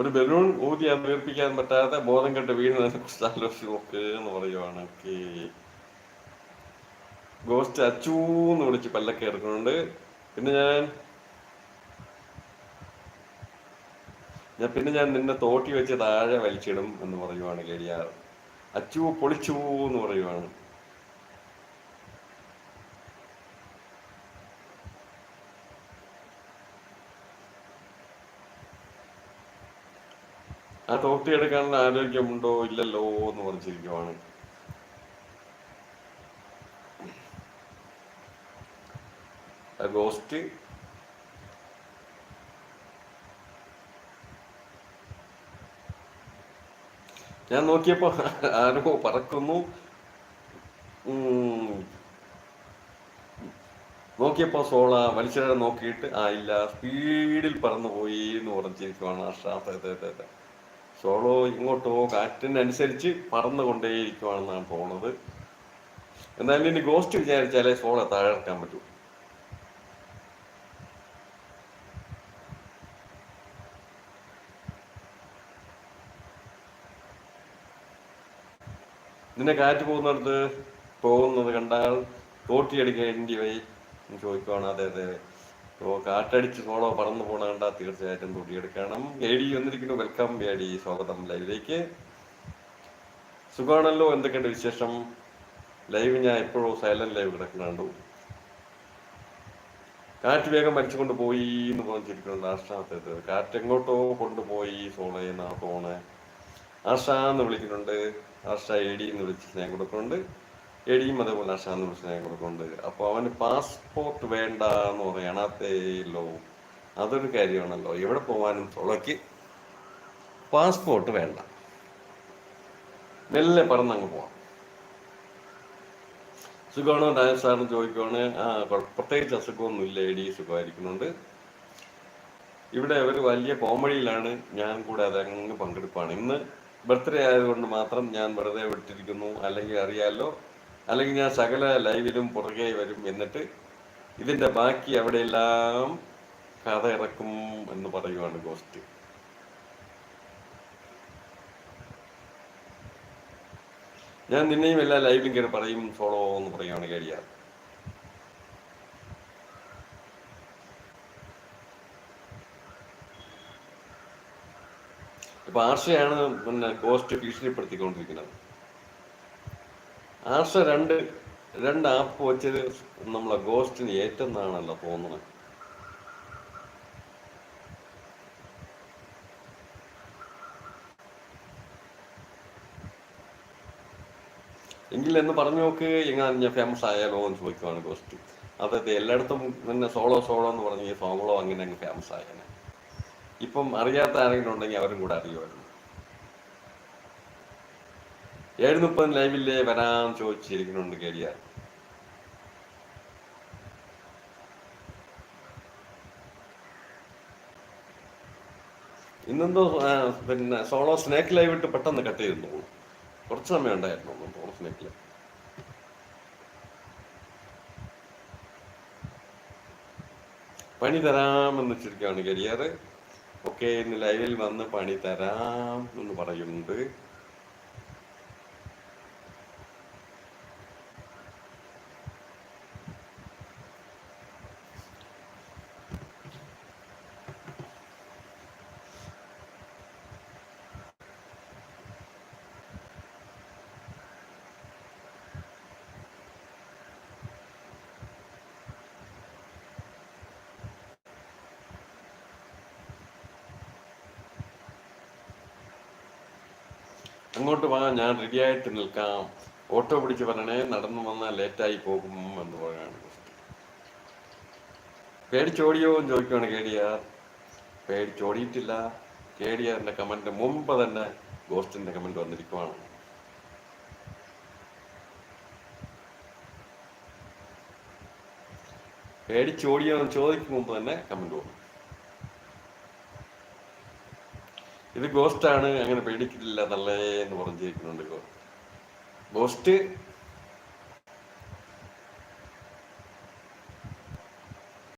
ഒരു ബലൂൺ ഊതി അനുവർപ്പിക്കാൻ പറ്റാതെ ബോധം കെട്ട് വീഴുന്നതിനെ കുറിച്ച് ആലോചിച്ച് നോക്ക് എന്ന് പറയുവാണ് ഗോസ്റ്റ് അച്ചൂന്ന് വിളിച്ച് പല്ലൊക്കെ എടുക്കുന്നുണ്ട്. പിന്നെ ഞാൻ ഞാൻ പിന്നെ ഞാൻ നിന്നെ തോട്ടി വെച്ച് താഴെ വലിച്ചിടും എന്ന് പറയുവാണ് കേടിയാർ അച്ചു പൊളിച്ചു എന്ന് പറയുവാണ്. ആ തോട്ടി എടുക്കാനുള്ള ആരോഗ്യമുണ്ടോ ഇല്ലല്ലോ എന്ന് പറഞ്ഞിരിക്കുവാണ്. ഗോസ്റ്റ് ഞാൻ നോക്കിയപ്പോ ആരോ പറക്കുന്നു. ഉം. നോക്കിയപ്പോ സോള മനുഷ്യരെ നോക്കിയിട്ട് ആ ഇല്ല സ്പീഡിൽ പറന്നു പോയി എന്ന് പറഞ്ഞിരിക്കുവാണ് ആശ്രാസത്തെ സോളോ ഇങ്ങോട്ടോ കാറ്റിനനുസരിച്ച് പറന്നുകൊണ്ടേയിരിക്കുവാണെന്നാണ് തോന്നുന്നത് എന്നാലും ഇനി ഗോസ്റ്റ് വിചാരിച്ചാലേ സോളോ താഴെ ഇറക്കാൻ പറ്റൂ. നിന്നെ കാറ്റ് പോകുന്നിടത്ത് പോകുന്നത് കണ്ടാൽ തോട്ടിയടിക്കേണ്ടി വൈ എന്ന് ചോദിക്കുവാണ്. അതെ അതെ. ഓ കാറ്റടിച്ച് സോളോ പറന്നു പോണ കണ്ടാൽ തീർച്ചയായിട്ടും തുടിയെടുക്കണം എ ഡി വന്നിരിക്കുന്നു. Welcome A D. സ്വാഗതം ലൈവിലേക്ക്. സുഖമാണല്ലോ എന്തൊക്കെയുണ്ട് വിശേഷം? ലൈവ് ഞാൻ എപ്പോഴും സൈലന്റ് ലൈവ് കിടക്കുന്നുണ്ടു കാറ്റ് വേഗം മരിച്ചുകൊണ്ട് പോയി എന്ന് പറഞ്ഞിരിക്കുന്നു ആശ്രാമത്തേത് കാറ്റ് എങ്ങോട്ടോ കൊണ്ടുപോയി സോളയെന്നാ തോണ്. ആശ എന്ന് വിളിക്കുന്നുണ്ട്. ആശ എ ഡി എന്ന് വിളിച്ച് സ്നേഹം കൊടുക്കുന്നുണ്ട്. എ ഡിയും അതേപോലെ അഷാന്ത് വിളിച്ച് കൊടുക്കുന്നുണ്ട് അപ്പൊ അവന് പാസ്പോർട്ട് വേണ്ട എന്ന് പറയണത്തേലോ അതൊരു കാര്യമാണല്ലോ. എവിടെ പോകാനും തുളക്കി. പാസ്പോർട്ട് വേണ്ട. മെല്ലെ പറന്നങ്ങ് പോവാം. സുഖമാണോ? രാജ സാറിന് ചോദിക്കുവാണ്. ആ പ്രത്യേകിച്ച് അസുഖമൊന്നുമില്ല. എടി സുഖമായിരിക്കുന്നുണ്ട്. ഇവിടെ ഒരു വലിയ കോമഡിയിലാണ്. ഞാൻ കൂടെ അതങ്ങ് പങ്കെടുപ്പാണ്. ഇന്ന് ബർത്ത്ഡേ ആയതുകൊണ്ട് മാത്രം ഞാൻ വെറുതെ വിട്ടിരിക്കുന്നു. അല്ലെങ്കിൽ അറിയാലോ അല്ലെങ്കിൽ ഞാൻ സകല ലൈവിലും പുറകെ വരും എന്നിട്ട് ഇതിന്റെ ബാക്കി അവിടെയെല്ലാം കഥ ഇറക്കും എന്ന് പറയുവാണ് ഗോസ്റ്റ് ഞാൻ നിന്നെയും എല്ലാ ലൈവിലും കയറി പറയും ഫോളോ എന്ന് പറയുകയാണ് കഴിയാ ഇപ്പൊ ആർഷയാണ് പിന്നെ ഗോസ്റ്റ് ഭീഷണിപ്പെടുത്തിക്കൊണ്ടിരിക്കുന്നത്. ആർഷ രണ്ട് രണ്ട് ആപ്പ് വെച്ചത് നമ്മളെ ഗോസ്റ്റിന് ഏറ്റെന്നാണല്ലോ തോന്നുന്നത് എങ്കിൽ എന്ന് പറഞ്ഞു നോക്ക് എങ്ങനെ ഞാൻ ഫേമസ് ആയാലോ എന്ന് ചോദിക്കുവാണ് ഗോസ്റ്റ് അതായത് എല്ലായിടത്തും പിന്നെ സോളോ സോളോ എന്ന് പറഞ്ഞ് സോളോ അങ്ങനെ അങ്ങ് ഫേമസ് ആയേനെ. ഇപ്പം അറിയാത്ത ആരെങ്കിലും ഉണ്ടെങ്കിൽ അവരും കൂടെ അറിയുമായിരുന്നു. ഏഴ് മുപ്പത് ലൈവില്ലേ വരാൻ ചോദിച്ചിരിക്കുന്നുണ്ട് കേരിയ ഇന്നെന്തോ പിന്നെ സോളോ സ്നേക്ക് ലൈവ് ഇട്ട് പെട്ടെന്ന് കട്ട് ചെയ്തു കുറച്ച് സമയം ഉണ്ടായിരുന്നു സോളോ സ്നേക്ക് ലൈവ് പണി തരാമെന്ന് വെച്ചിരിക്കുകയാണ് കരിയർ ഓക്കെ ഇന്ന് ലൈവിൽ വന്ന് പണി തരാം എന്ന് പറയുന്നുണ്ട്. അങ്ങോട്ട് വാ ഞാൻ റെഡി ആയിട്ട് നിൽക്കാം. ഓട്ടോ പിടിച്ച് വരണേ നടന്നു വന്നാൽ ലേറ്റായി പോകും എന്ന് പറയാണ്. പേടിച്ചോടിയോ എന്ന് ചോദിക്കുവാണ് കേടിയാർ പേടിച്ചോടിയിട്ടില്ല. കേടിയാറിന്റെ കമന്റ് മുമ്പ് തന്നെ ഗോസ്റ്റിന്റെ കമന്റ് വന്നിരിക്കുവാണ്. പേടിച്ചോടിയോ എന്ന് ചോദിക്കും മുമ്പ് തന്നെ കമന്റ് വന്നു ഇത് ഗോസ്റ്റാണ് അങ്ങനെ പേടിക്കില്ല നല്ലേ എന്ന് പറഞ്ഞിരിക്കുന്നുണ്ട് ഗോസ്റ്റ്